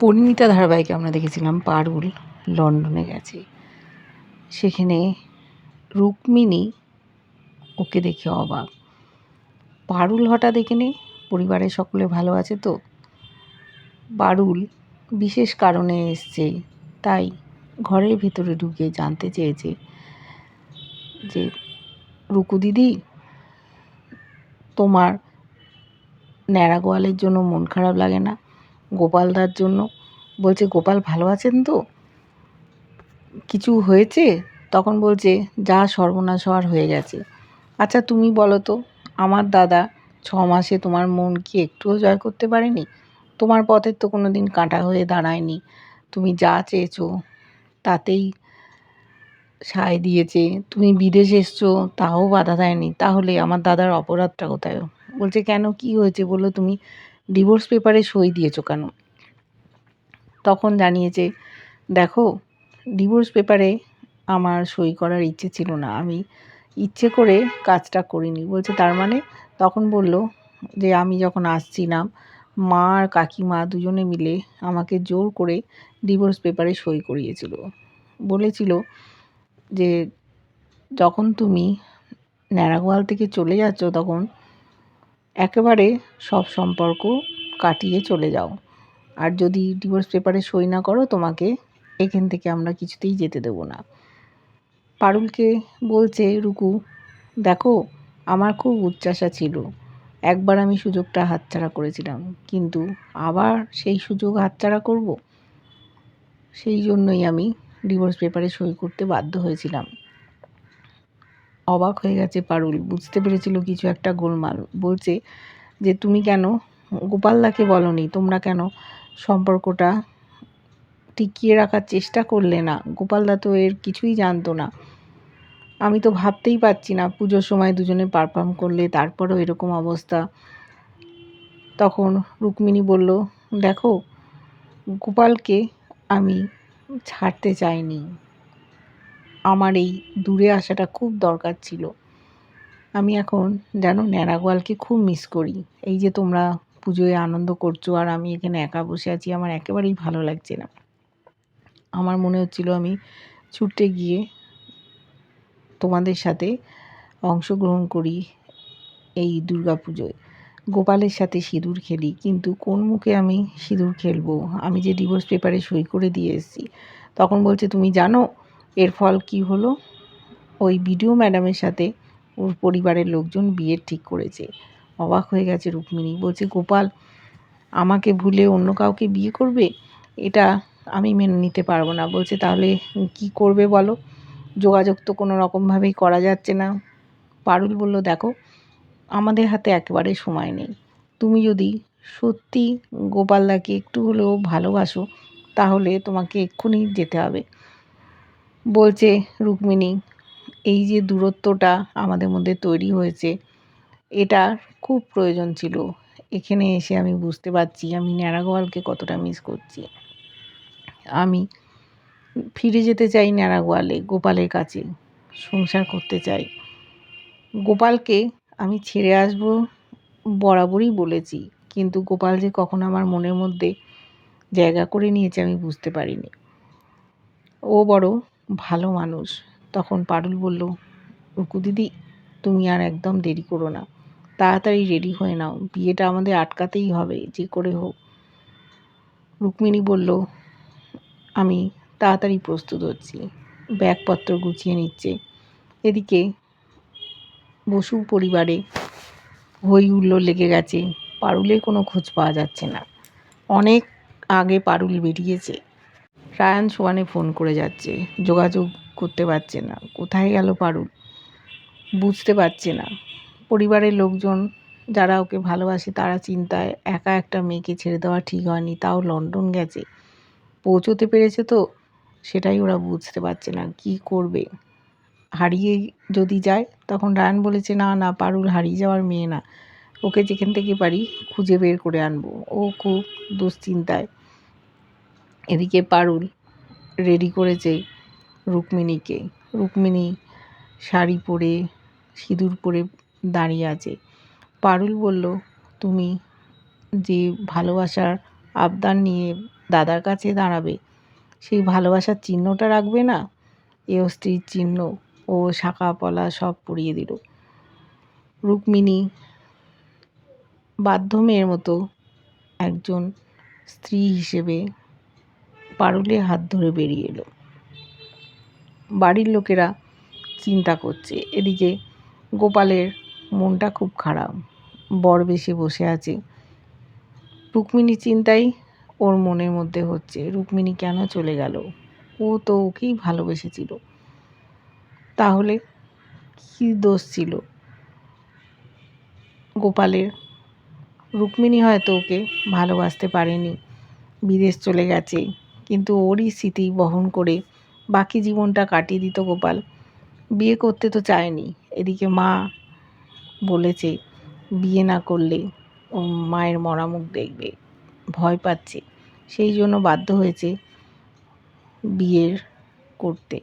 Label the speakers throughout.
Speaker 1: পরিণীতা ধারাবাহিকে আমরা দেখেছিলাম পারুল লন্ডনে গেছে। সেখানে রুক্মিণী ওকে দেখে অবাক। পারুল হঠাৎ এখানে পরিবারের সকলে ভালো আছে তো? পারুল বিশেষ কারণে এসছে, তাই ঘরের ভিতরে ঢুকে জানতে চেয়েছে যে, রুকু দিদি, তোমার ন্যাড়া গোয়ালের জন্য মন খারাপ লাগে না? গোপালদার জন্য। বলছে, গোপাল ভালো আছেন তো? কিছু হয়েছে? তখন বলছে, যা সর্বনাশ হওয়ার হয়ে গেছে। আচ্ছা তুমি বলো তো, আমার দাদা ছ মাসে তোমার মন কি একটুও জয় করতে পারেনি? তোমার পথের তো কোনো দিন কাঁটা হয়ে দাঁড়ায়নি। তুমি যা চেয়েছো, তাতেই সায় দিয়েছে। তুমি বিদেশ এসছো, তাও বাধা দেয়নি। তাহলে আমার দাদার অপরাধটা কোথায়? বলছে, কেন? কি হয়েছে বলো তুমি? ডিভোর্স পেপারে সই দিয়েছ কেন? তখন জানিয়েছে, দেখো ডিভোর্স পেপারে আমার সই করার ইচ্ছে ছিল না। আমি ইচ্ছে করে কাজটা করিনি। বলছে, তার মানে? তখন বলল যে, আমি যখন আসছিলাম মা আর কাকিমা দুজনে মিলে আমাকে জোর করে ডিভোর্স পেপারে সই করিয়েছিল। বলেছিল যে, যখন তুমি ন্যাড়াগোয়াল থেকে চলে যাচ্ছ তখন একেবারে সব সম্পর্ক কাটিয়ে চলে যাও। আর যদি ডিভোর্স পেপারে সই না করো, তোমাকে এখান থেকে আমরা কিছুতেই যেতে দেবো না। পারুলকে বলছে, রুকু, দেখো, আমার খুব উচ্চাসা ছিল। একবার আমি সুযোগটা হাতছাড়া করেছিলাম, কিন্তু আবার সেই সুযোগ হাতছাড়া করব? সেই জন্যই আমি ডিভোর্স পেপারে সই করতে বাধ্য হয়েছিলাম। অবাক হয়ে গেছে পারুল। বুঝতে পেরেছিল কিছু একটা গোলমাল। বলছে যে, তুমি কেন? গোপালদাকে বলনি। তোমরা কেন সম্পর্কটা টিকিয়ে রাখার চেষ্টা করলে না? গোপালদা তো এর কিছুই জানতো না। আমি তো ভাবতেই পারছি না। পুজোর সময় দুজনে পারফর্ম করলে তারপরও এরকম অবস্থা। তখন রুক্মিণী বলল, দেখো, গোপালকে আমি ছাড়তে চাইনি। আমার এই দূরে আসাটা খুব দরকার ছিল। আমি এখন যেন ন্যাড়াগোয়ালকে খুব মিস করি। এই যে তোমরা পুজোয় আনন্দ করছ আর আমি এখানে একা বসে আছি, আমার একেবারেই ভালো লাগছে না। আমার মনে হচ্ছিল আমি ছুটে গিয়ে তোমাদের সাথে অংশগ্রহণ করি এই দুর্গা পুজোয়। গোপালের সাথে সিঁদুর খেলি, কিন্তু কোন মুখে আমি সিঁদুর খেলব? আমি যে ডিভোর্স পেপারে সই করে দিয়ে এসেছি, তখন বলছে, তুমি জানো এর ফল কি হলো? ওই বিডিও ম্যাডামের সাথে ওর পরিবারের লোকজন বিয়ে ঠিক করেছে। অবাক হয়ে গেছে রুক্মিণী। বলছে, গোপাল, আমাকে ভুলে অন্য কাউকে বিয়ে করবে? এটা আমি মেনে নিতে পারব না। বলছে, তাহলে কি করবে বলো? যোগাযোগ তো কোনো রকমভাবেই করা যাচ্ছে না। পারুল বলল, দেখো, আমাদের হাতে একেবারে সময় নেই। তুমি যদি সত্যি গোপালদাকে একটু হলেও ভালোবাসো, তাহলে তোমাকে এক্ষুনি যেতে হবে। বলছে রুক্মিণী, এই যে দূরত্বটা আমাদের মধ্যে তৈরি হয়েছে, এটা খুব প্রয়োজন ছিল। এখানে এসে আমি বুঝতে পারছি, আমি ন্যাড়াগোয়ালকে কতটা মিস করছি। আমি ফিরে যেতে চাই ন্যাড়াগোয়ালে গোপালের কাছে, সংসার করতে চাই। গোপালকে আমি ছেড়ে আসব বরাবরই বলেছি, কিন্তু গোপাল যে কখন আমার মনের মধ্যে জায়গা করে নিয়েছে আমি বুঝতে পারিনি। ও বড় ভালো মানুষ। তখন পারুল বলল, রুকু দিদি, তুমি আর একদম দেরি করো না। তাড়াতাড়ি রেডি হয়ে নাও। বিয়েটা আমাদের আটকাতেই হবে, যে করে হোক। রুক্মিণী বলল, আমি তাড়াতাড়ি প্রস্তুত হচ্ছি। ব্যাগপত্র গুছিয়ে নিচ্ছে। এদিকে বসু পরিবারে হই হুল্লোড় লেগে গেছে। পারুলের কোনো খোঁজ পাওয়া যাচ্ছে না। অনেক আগে পারুল বেরিয়েছে। রায়ান সোয়ানে ফোন করে যাচ্ছে। যোগাযোগ করতে পারছে না। কোথায় গেল পারুল? বুঝতে পারছে না। পরিবারের লোকজন যারা ওকে ভালোবাসে, তারা চিন্তায় একা একটা মেয়েকে ছেড়ে দেওয়া ঠিক হয়নি। তাও লন্ডন গেছে। পৌঁছোতে পেরেছে তো? সেটাই ওরা বুঝতে পারছে না। কি করবে? হারিয়ে যদি যায়, তখন রায়ান বলেছে, না না, পারুল হারিয়ে যাওয়ার মেয়ে না। ওকে যেখান থেকে পারি খুঁজে বের করে আনব। ও খুব দুশ্চিন্তায় এদিকে পারুল রেডি করেছে রুক্মিণীকে। রুক্মিণী শাড়ি পরে, সিঁদুর পরে দাঁড়িয়ে আছে। পারুল বলল, তুমি যে ভালোবাসার আবদার নিয়ে দাদার কাছে দাঁড়াবে, সেই ভালোবাসার চিহ্নটা রাখবে না? এও স্ত্রীর চিহ্ন ও শাখা পলা সব পুড়িয়ে দিল। রুক্মিণী বাধ্য মেয়ের মতো একজন স্ত্রী হিসেবে পারুলের হাত ধরে বেরিয়ে এলো। বাড়ির লোকেরা চিন্তা করছে। এদিকে গোপালের মনটা খুব খারাপ। বর বেশে বসে আছে। রুক্মিণী চিন্তাই ওর মনের মধ্যে হচ্ছে। রুক্মিণী কেন চলে গেল? ও তো ওকেই ভালোবেসেছিল। তাহলে কি দোষ ছিল? গোপালের রুক্মিণী হয়তো ওকে ভালোবাসতে পারেনি। বিদেশ চলে গেছে। কিন্তু ওরই স্মৃতি বহন করে বাকি জীবনটা কাটিয়ে দিত গোপাল। বিয়ে করতে তো চায়নি। এদিকে মা বলেছে, বিয়ে না করলে ও মায়ের মরা মুখ দেখবে। ভয় পাচ্ছে। সেই জন্য বাধ্য হয়েছে বিয়ের করতে।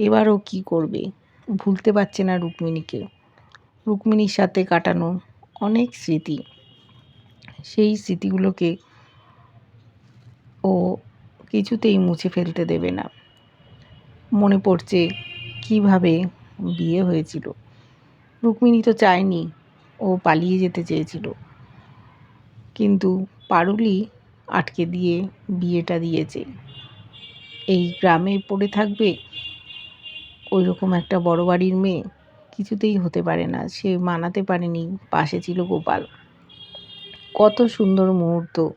Speaker 1: এবারও কি করবে? ভুলতে পারছে না রুক্মিণীকে। রুক্মিণীর সাথে কাটানো অনেক স্মৃতি। সেই স্মৃতিগুলোকে ও কিছুতেই মুছে ফেলতে দেবে না। মনে পড়ছে কীভাবে বিয়ে হয়েছিল। রুক্মিণী তো চায়নি, ও পালিয়ে যেতে চেয়েছিল। কিন্তু পারুলি আটকে দিয়ে বিয়েটা দিয়েছে। এই গ্রামে পড়ে থাকবে ওই রকম একটা বড় বাড়ির মেয়ে কিছুতেই হতে পারে না। সে মানাতে পারেনি, পাশে ছিল গোপাল। কত সুন্দর মুহূর্ত।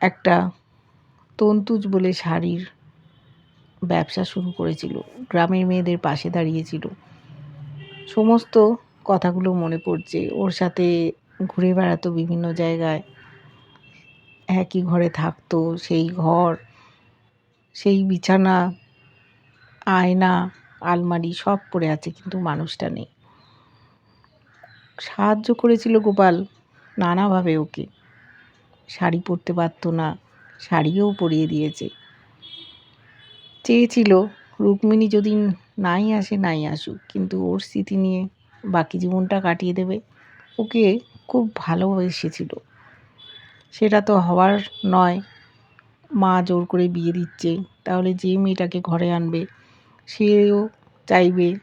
Speaker 1: একটা তন্তুজ বলে শাড়ির ব্যবসা শুরু করেছিল। গ্রামের মেয়েদের পাশে দাঁড়িয়েছিল। সমস্ত কথাগুলো মনে পড়ছে। ওর সাথে ঘুরে বেড়াতো বিভিন্ন জায়গায়। একই ঘরে থাকতো, সেই ঘর, সেই বিছানা, আয়না, আলমারি সব পড়ে আছে, কিন্তু মানুষটা নেই। সাহায্য করেছিল গোপাল নানাভাবে ওকে। শাড়ি পরতে পারতো না। শাড়িও পরিয়ে দিয়েছে। চেয়েছিল, রুক্মিণী যদি নাই আসে, নাই আসুক, কিন্তু ওর স্মৃতি নিয়ে বাকি জীবনটা কাটিয়ে দেবে। ওকে খুব ভালো ভালোবেসেছিল। সেটা তো হওয়ার নয়। মা জোর করে বিয়ে দিচ্ছে, তাহলে যে মেয়েটাকে ঘরে আনবে, সেও চাইবে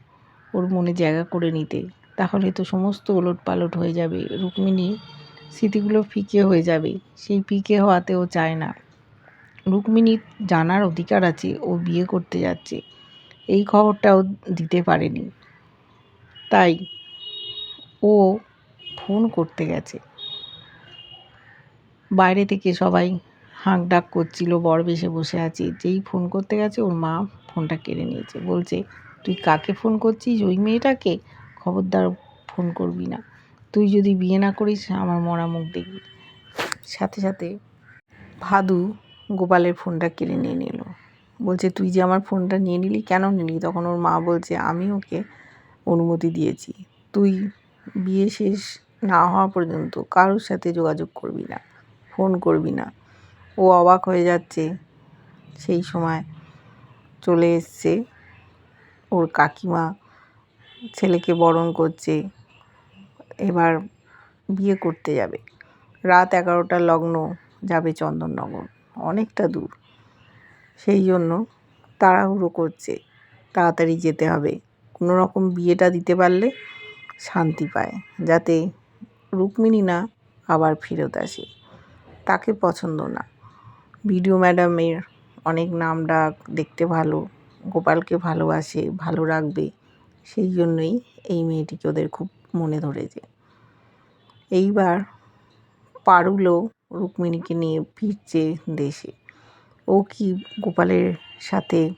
Speaker 1: ওর মনে জায়গা করে নিতে। তাহলে তো সমস্ত ওলট পালট হয়ে যাবে। রুক্মিণী স্মৃতিগুলো ফিকে হয়ে যাবে। সেই ফিকে হওয়াতেও চায় না। রুক্মিণীর জানার অধিকার আছে, ও বিয়ে করতে যাচ্ছে। এই খবরটাও দিতে পারেনি। তাই ও ফোন করতে গেছে। বাইরে থেকে সবাই হাঁক ডাক করছিল, বর বেশে বসে আছে। যেই ফোন করতে গেছে, ওর মা ফোনটা কেড়ে নিয়েছে। বলছে, তুই কাকে ফোন করছিস? ওই মেয়েটাকে? খবরদার ফোন করবি না। তুই যদি বিয়ে না করিস, আমার মরা মুখ দেখবি। সাথে সাথে ভাদু গোপালের ফোনটা কেড়ে নিয়ে নিল। বলছে, তুই যে আমার ফোনটা নিয়ে নিলি, কেন নিলি? তখন ওর মা বলছে, আমি ওকে অনুমতি দিয়েছি। তুই বিয়ে শেষ না হওয়া পর্যন্ত কারোর সাথে যোগাযোগ করবি না, ফোন করবি না। ও অবাক হয়ে যাচ্ছে। সেই সময় চলে এসছে ওর কাকিমা, ছেলেকে বরণ করছে, এবার বিয়ে করতে যাবে। রাত এগারোটার লগ্ন যাবে চন্দননগর। অনেকটা দূর। সেই জন্য তাড়াহুড়ো করছে। তাড়াতাড়ি যেতে হবে। কোনো রকম বিয়েটা দিতে পারলে শান্তি পায়, যাতে রুক্মিণী না আবার ফেরত আসে। তাকে পছন্দ না। বিডিও ম্যাডামের অনেক নাম ডাক দেখতে ভালো, গোপালকে ভালোবাসে, ভালো রাখবে। সেই জন্যই এই মেয়েটিকে ওদের খুব মনে ধরেছে। এইবার পারুলও রুক্মিণীকে নিয়ে ফিরছে দেশে। ও কি গোপালের সাথে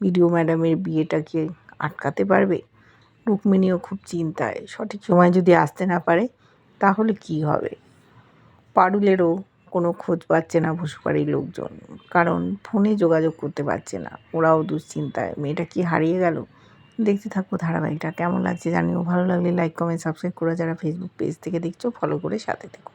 Speaker 1: বিডিও ম্যাডামের বিয়েটাকে আটকাতে পারবে? রুক্মিণীও খুব চিন্তায়। সঠিক সময় যদি আসতে না পারে, তাহলে কি হবে? পারুলেরও কোনো খোঁজ পাচ্ছে না ভুসুপাড়ির লোকজন। কারণ ফোনে যোগাযোগ করতে পারছে না। ওরাও দুশ্চিন্তায়। মেয়েটা কি হারিয়ে গেল? দেখতে থাকব ধারাবাহিকটা। কেমন লাগছে জানিও। ভালো লাগলে লাইক কমেন্ট সাবস্ক্রাইব করে। যারা ফেসবুক পেজ থেকে দেখছ ফলো করে সাথে থেকো।